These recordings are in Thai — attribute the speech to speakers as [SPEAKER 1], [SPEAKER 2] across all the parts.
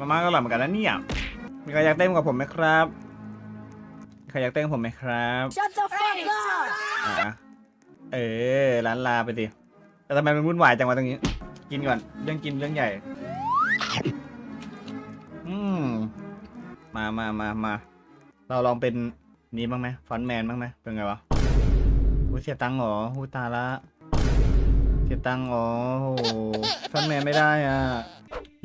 [SPEAKER 1] มาม่าก็อร่อยเหมือนกันนะเนี่ยมีใครอยากเต้นกับผมไหมครับมีใครอยากเต้นกับผมไหมครับ
[SPEAKER 2] Shut the fuck up!
[SPEAKER 1] อะเออร้านลาไปดิแต่ทำไมมันวุ่นวายจังวะตรงนี้ กินก่อนเรื่องกินเรื่องใหญ่ อืมมามามามาเราลองเป็นนี้บ้างไหมฟอนต์แมนบ้างไหมเป็นไงวะโอ้ยเสียตังค์เหรอหูตายละ เสียตังค์เหรอโอ้โหฟอนต์แมนไม่ได้อะ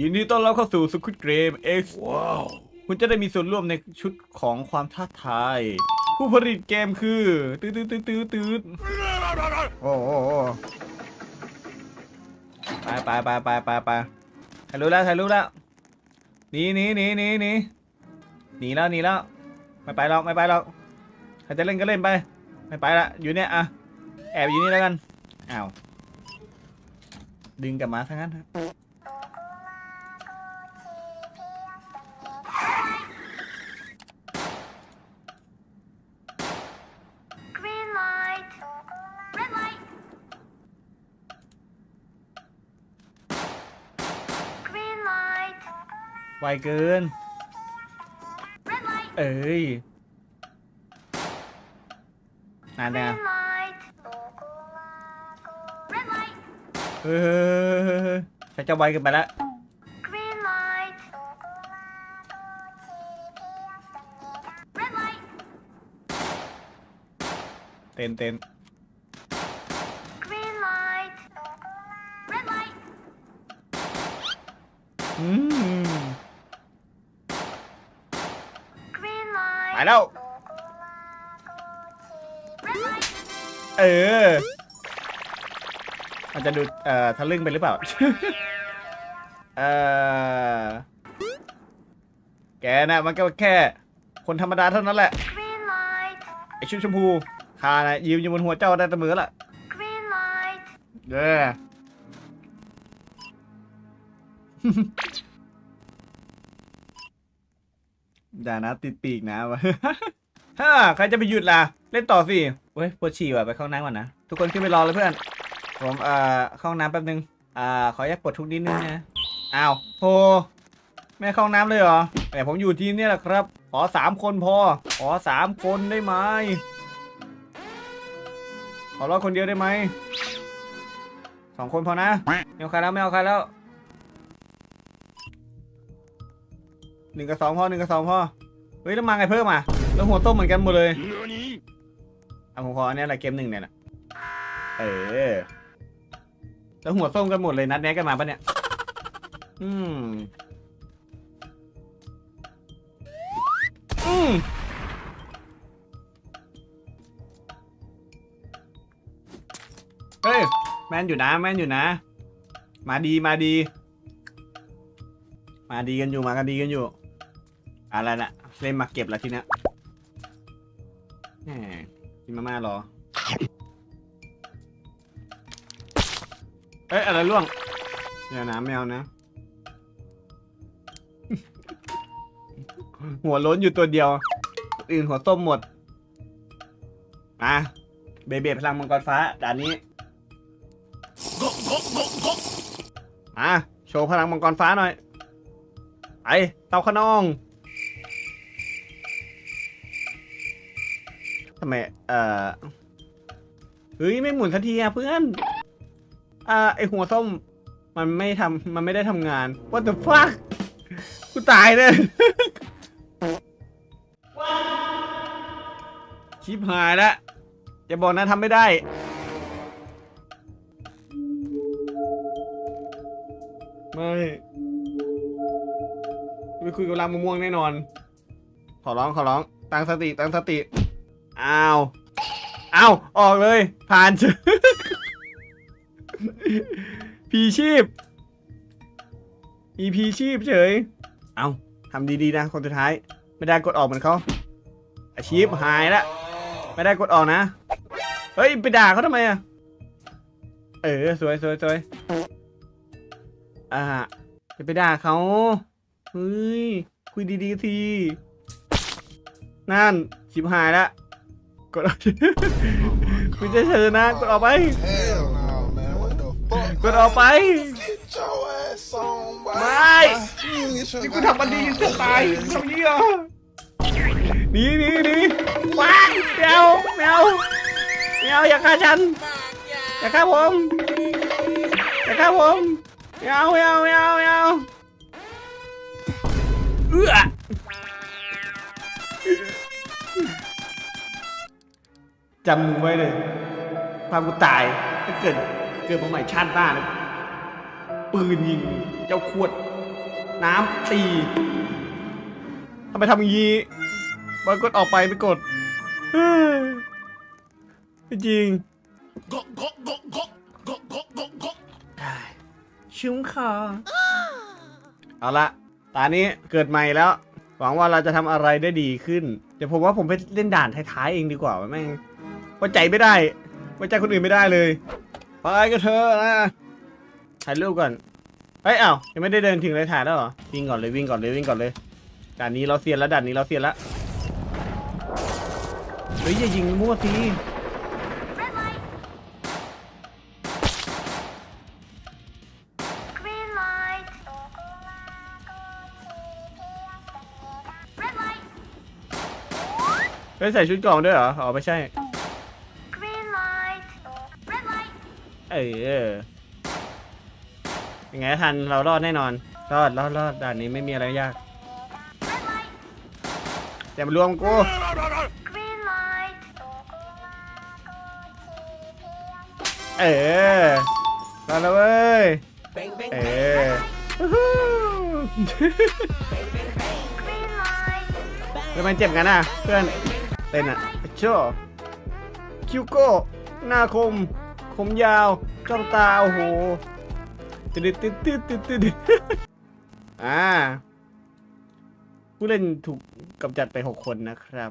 [SPEAKER 1] ยินดีต้อนรับเข้าสู่ Squid Game X ว้าวคุณจะได้มีส่วนร่วมในชุดของความท้าทาย ผู้ผลิตเกมคือ ตืดตืดตืดตืดตืดโอ้โหไปไปไปไปไปไปถ่ายรูปแล้วถ่ายรูปแล้วหนีหนีหนีหนีหนีหนีแล้วหนีแล้ว ไม่ไปหรอกไม่ไปหรอกใครจะเล่นก็เล่นไป ไม่ไปละอยู่เนี่ยอะแอบอยู่นี่แล้วกันอ้าวดึงกลับมาทั้งนั้นครับ ไวเกิน
[SPEAKER 3] Red light.
[SPEAKER 1] เอ้ยนานเนี่ย
[SPEAKER 3] Green light. Red light.
[SPEAKER 1] เฮ้ยฉันจะไวเกินไปแล้ว
[SPEAKER 3] Green light. Red light.
[SPEAKER 1] เต้นเต้น
[SPEAKER 3] Green light. Red light.
[SPEAKER 1] อืม
[SPEAKER 3] Green
[SPEAKER 1] ไป
[SPEAKER 3] light.
[SPEAKER 1] แล้ว
[SPEAKER 3] Red light.
[SPEAKER 1] เออ มันจะดูเอ่อทะลึ่งไปหรือเปล่า เออแกน่ะมันก็แค่ คนธรรมดาเท่านั้นแหละ
[SPEAKER 3] Green light.
[SPEAKER 1] ไอชุดชมพูข้านะยืมอยู่บนหัวเจ้าได้เสมอละ
[SPEAKER 3] Green light.
[SPEAKER 1] เด้อ ด่านะติดปีกนะวะฮ่าใครจะไปหยุดล่ะ เล่นต่อสิเว้ยปวดฉี่ว่ะไปเข้าน้ำก่อนนะ ทุกคนขึ้นไปรอเลยเพื่อน ผมเอ่อเข้าห้องน้ำแป๊บนึงอ่าขอแยกปวดทุกนิดนึงนะอ้าวโหแม่เข้าห้องน้ำเลยเหรอแต่ผมอยู่ทีมเนี่แหละครับ ขอสามคนพอ ขอสามคนได้ไหมขอรอดคนเดียวได้ไหมสองคนพอนะไม่เอาใครแล้วไม่เอาใครแล้ว หนึ่งกับสองพอหนึ่งกับสองพอเฮ้ยแล้วมาไงเพิ่มอะแล้วหัวต้มเหมือนกันหมดเลยอะผมขออันเนี้ยแหละเกมหนึ่งเนี่ยนะเออแล้วหัวส้มกันหมดเลยนัดแนะกันมาปะเนี่ย อืม อืม เฮ้ย แมนอยู่นะ แมนอยู่นะ มาดีมาดี มาดีกันอยู่มากันดีกันอยู่ อะไรนะเล่นมาเก็บแล้วทีเนี้ยแหมกินมาม่ารอ เอ้ยอะไรล่วงเดี๋ยวนะไม่เอานะ หัวล้นอยู่ตัวเดียว อื่นหัวต้มหมด มาเบเบพลังมังกรฟ้าด่านนี้มาโชว์พลังมังกรฟ้าหน่อยไปเตาขนองำไม เอ่อ เฮ้ย ไม่หมุนสักทีอะเพื่อน อ่า ไอหัวส้ม มันไม่ทำ มันไม่ได้ทำงาน What the fuck กูตายเลยชิบหายแล้วอย่าบอกนะทำไม่ได้ ไม่ไม่คุยกับรางมะม่วงแน่นอน ขอร้องขอร้อง ตั้งสติตั้งสติ อ้าว อ้าว ออกเลย ผ่านเฉยพีชีพ มีพีชีพเฉย เอาทำดีๆนะคนสุดท้าย ไม่ได้กดออกเหมือนเขาอาชีพหายละ ไม่ได้กดออกนะ เฮ้ย ไปด่าเขาทำไมอะเออ สวยสวยสวยอ่าจะไปด่าเขาเฮ้ย คุยดีๆที นั่นชิบหายละ กดออกคุณจะเชิญนะกดออกไป
[SPEAKER 4] Hell no, man. What the fuck?
[SPEAKER 1] กดออกไป
[SPEAKER 4] Get your ass on, boy.
[SPEAKER 1] ไม่นี่กูทำมันดีจะตายทำนี้เหรอหนีหนีหนีว้ายแมวแมวแมวอย่าฆ่าฉัน อย่าฆ่าผม อย่าฆ่าผมไม่เอาไม่เอาไม่เอาไม่เอาเอื้อ จำมึงไว้เลยพากูตายถ้าเกิดเกิดมาใหม่ชาติหน้านะปืนยิง เจ้าขวด น้ำตีทำไมทำอย่างนี้บอยกดออกไปไม่กดไม่จริงชุ่มคอเอาละตานี้เกิดใหม่แล้ว หวังว่าเราจะทำอะไรได้ดีขึ้น เดี๋ยวผมว่าผมไปเล่นด่านท้ายๆเองดีกว่าแม่ง ว้ใจไม่ได้ไว้ใจคนอื่นไม่ได้เลย ไปกันเถอะนะถ่ายรูปก่อนเฮ้ยอ้าวยังไม่ได้เดินถึงเลยถ่ายแล้วเหรอวิ่งก่อนเลยวิ่งก่อนเลยวิ่งก่อนเลยด่านนี้เราเซียนแล้วด่านนี้เราเซียนแล้วเฮ้ยอย่ายิงมั่วสิ
[SPEAKER 3] Red light. Green light. Red light.
[SPEAKER 1] เฮ้ยใส่ชุดเกล่องด้วยเหรออ๋อไม่ใช่ เออยังไงก็ทันเรารอดแน่นอน รอดรอดรอดด่านนี้ไม่มีอะไรยาก
[SPEAKER 3] Red light.
[SPEAKER 1] อย่ามารวมกู
[SPEAKER 3] Green light.
[SPEAKER 1] เออรอดแล้วเว้ยเออวู้ฮู้
[SPEAKER 3] Green light.
[SPEAKER 1] ทำไมเจ็บกันอะเพื่อนเต้นอะโชคิวโก้หน้าคม คมยาวจ้องตา โอ้โหติดติดติดติดติดอ่า ผู้เล่นถูกกำจัดไปหกคนนะครับ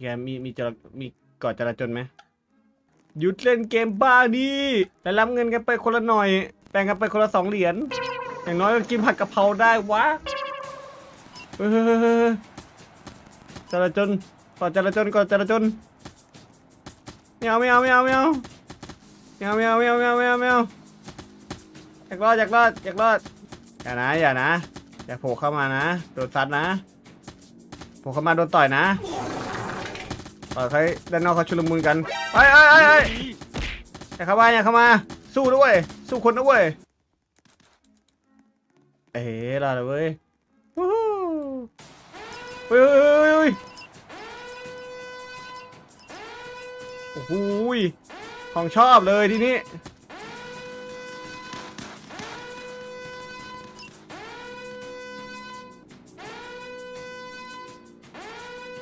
[SPEAKER 1] แกมีมีจรมีก่อจราจนไหมหยุดเล่นเกมบ้านี่แต่รับเงินกันไปคนละหน่อยแบ่งกันไปคนละสองเหรียญอย่างน้อยก็กินผัดกะเพราได้วะเฮ้ยจราจนก่อจราจนก่อจราจนไม่เอาไม่เอาไม่เอาไม่เอา ไม่เอาไม่เอาไม่เอาไม่เอาไม่เอาไม่เอาอยากรอดอยากรอดอยากรอดอย่านะอย่านะอย่าโผล่เข้ามานะโดนซัดนะโผล่เข้ามาโดนต่อยนะปล่อยใครด้านนอกเขาชุลมุนกันไปไปไปไปอย่าเข้ามาอย่าเข้ามาสู้ด้วยสู้คนด้วยเอ๋รอดแล้วเว้ยเฮ้ยเฮ้ยเฮ้ยโอ้โห ของชอบเลยทีนี้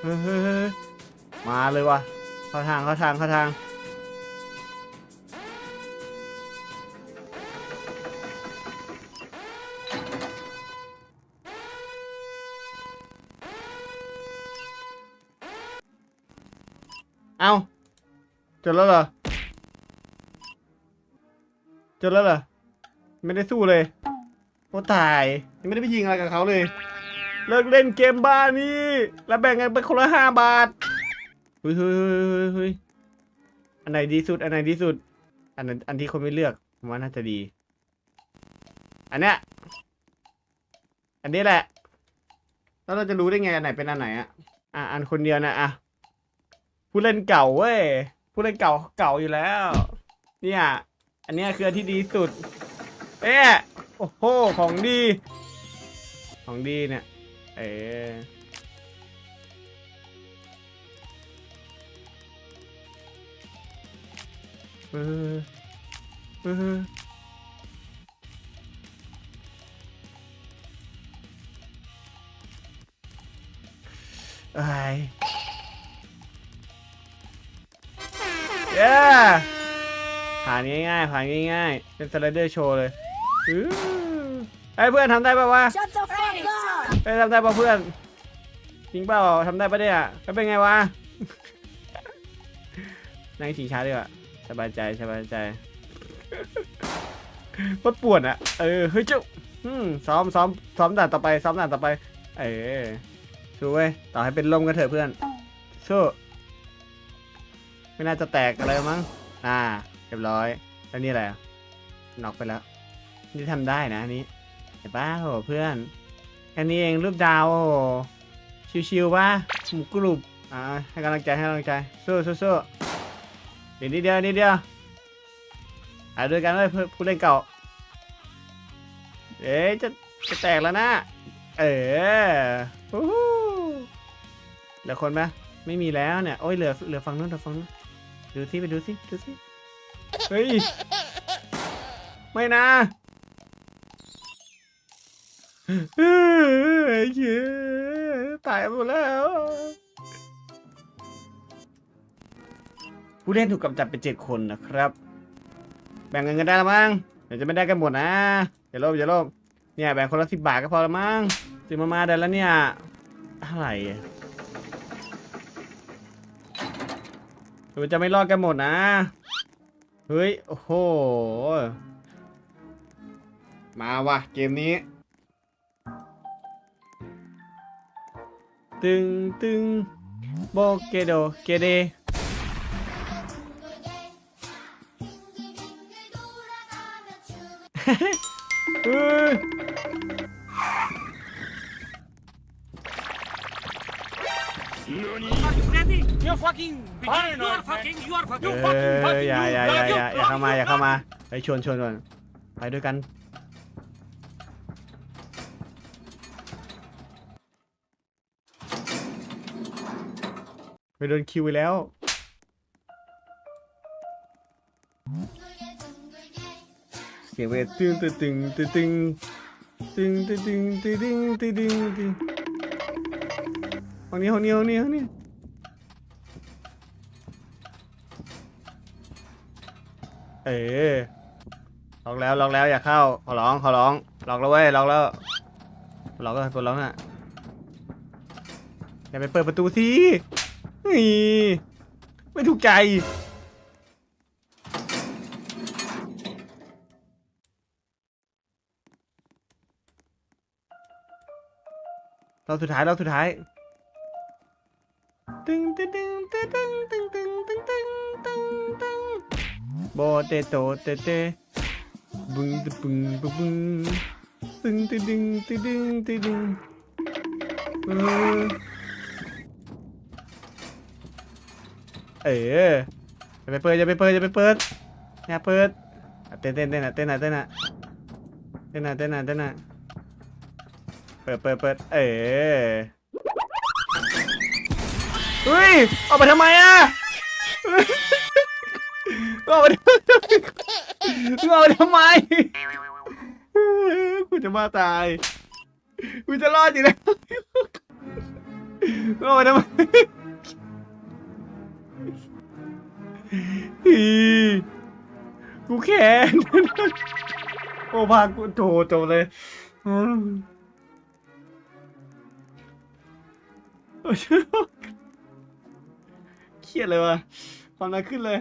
[SPEAKER 1] เฮ้ยมาเลยวะเข้าทางเข้าทางเข้าทางเอาจนแล้วเหรอ จนแล้วเหรอ ไม่ได้สู้เลย โอ้ตาย ยังไม่ได้ไปยิงอะไรกับเขาเลย เลิกเล่นเกมบ้านี่ แล้วแบ่งกันไปคนละห้าบาทเฮ้ยเฮ้ยเฮ้ยเฮ้ยเฮ้ยอันไหนดีสุด อันไหนดีสุด อันอันที่คนไม่เลือกผมว่าน่าจะดี อันเนี้ย อันนี้แหละ แล้วเราจะรู้ได้ไงอันไหนเป็นอันไหนอะอะ อันคนเดียวนะอะผู้เล่นเก่าเว้ยผู้เล่นเก่าเก่าอยู่แล้ว เนี่ย อันนี้คือที่ดีสุดเอ๊ะโอ้โหของดี ของดีเนี่ยเออเออเออไอ้ยเย้ ผ่านง่ายๆผ่านง่ายๆ เป็นสไลเดอร์โชว์เลยอื้อไอ้ยเพื่อนทำได้ป่าวะ
[SPEAKER 2] Shut the fuck up!
[SPEAKER 1] เฮ้ยทำได้ป่ะเพื่อนจริงเปล่าทำได้ปะเนี่ยแล้วเป็นไงวะนั่งชิงช้าดีกว่าสบายใจสบายใจปวดปวดอะเออเฮ้ยเจ้าอืมซ้อมซ้อมซ้อมด่านต่อไปซ้อมด่านต่อไป เออสู้เว้ยต่อให้เป็นลมกันเถอะเพื่อนสู้ไม่น่าจะแตกอะไรมั้งอ่าเรียบร้อย แล้วนี่อะไรอะน็อกไปแล้ว นี่ทำได้นะนี้เห็นปะโหเพื่อนแค่นี้เองรูปดาวโอ้ชิวๆปะหมูกรุบอ่าให้กำลังใจให้กำลังใจสู้สู้สู้เดี๋ยวนิดเดียวนิดเดียวอ่าด้วยกันเลยเพื่อผู้เล่นเก่าเอ๊ะจะจะแตกแล้วนะ เออฮู้ฮู้เหลือคนไหมไม่มีแล้วเนี่ย โอ้ยเหลือเหลือฝั่งนู้นเหลือฝั่งนู้นดูสิไปดูสิดูสิ เฮ้ย ไม่นะเฮ้ยเย้ตายหมดแล้ว ผู้เล่นถูกกำจัดไปเจ็ดคนนะครับ แบ่งเงินกันได้ละมั้งเดี๋ยวจะไม่ได้กันหมดนะอย่าโลภอย่าโลภเนี่ยแบ่งคนละสิบบาทก็พอละมั้งซื้อมามาได้แล้วเนี่ยอะไรเดี๋ยวจะไม่รอดกันหมดนะ ฮ้ย โอ้โห มาว่ะ เกมนี้ ตึงตึงโบเกโดเกเดเฮ้ย
[SPEAKER 2] Are you ready? You're fucking beginning. You are fucking. You are
[SPEAKER 1] เอ
[SPEAKER 2] fucking.
[SPEAKER 1] ออย่าอย่า เข้ามาอย่าเข้ามาไปชวนชวนก่อนไปด้วยกันไปโดนคิวไปแล้วเสียงเวทตึงตึงตึงตึงตึงตึงตึงตึงตึงตึงตึงตึงตึงห้องนี้ห้องนี้ห้องนี้ห้องนี้ เออล็อกแล้วล็อกแล้วอย่าเข้า ขอร้องขอร้องล็อกแล้วเว้ยล็อกแล้วล็อกก็ตัวล็อกน่ะอย่าไปเปิดประตูสินี่ไม่ถูกใจ เราสุดท้ายเราสุดท้าย ตึงตึงตึงตึงตึง โบเตโตเตเตบึงตึบึงบึงบึงตึงตึงตึงตึงตึงตึงตึงเออเอออย่าไปเปิดอย่าไปเปิดอย่าไปเปิดอย่าเปิดเต้นเต้นเต้นอะเต้นอะเต้นอะเต้นอะเต้นอะเต้นอะเปิดเปิดเปิดเอ๋เฮ้ยออกไปทำไมอะ กไปทำไมออกไปทำไมกูจะมาตายกูจะรอดอยู่แล้วออกไปทำไมอีกูแค้นโอ้พากูโถจบเลยเครียดเลยว่ะความดันขึ้นเลย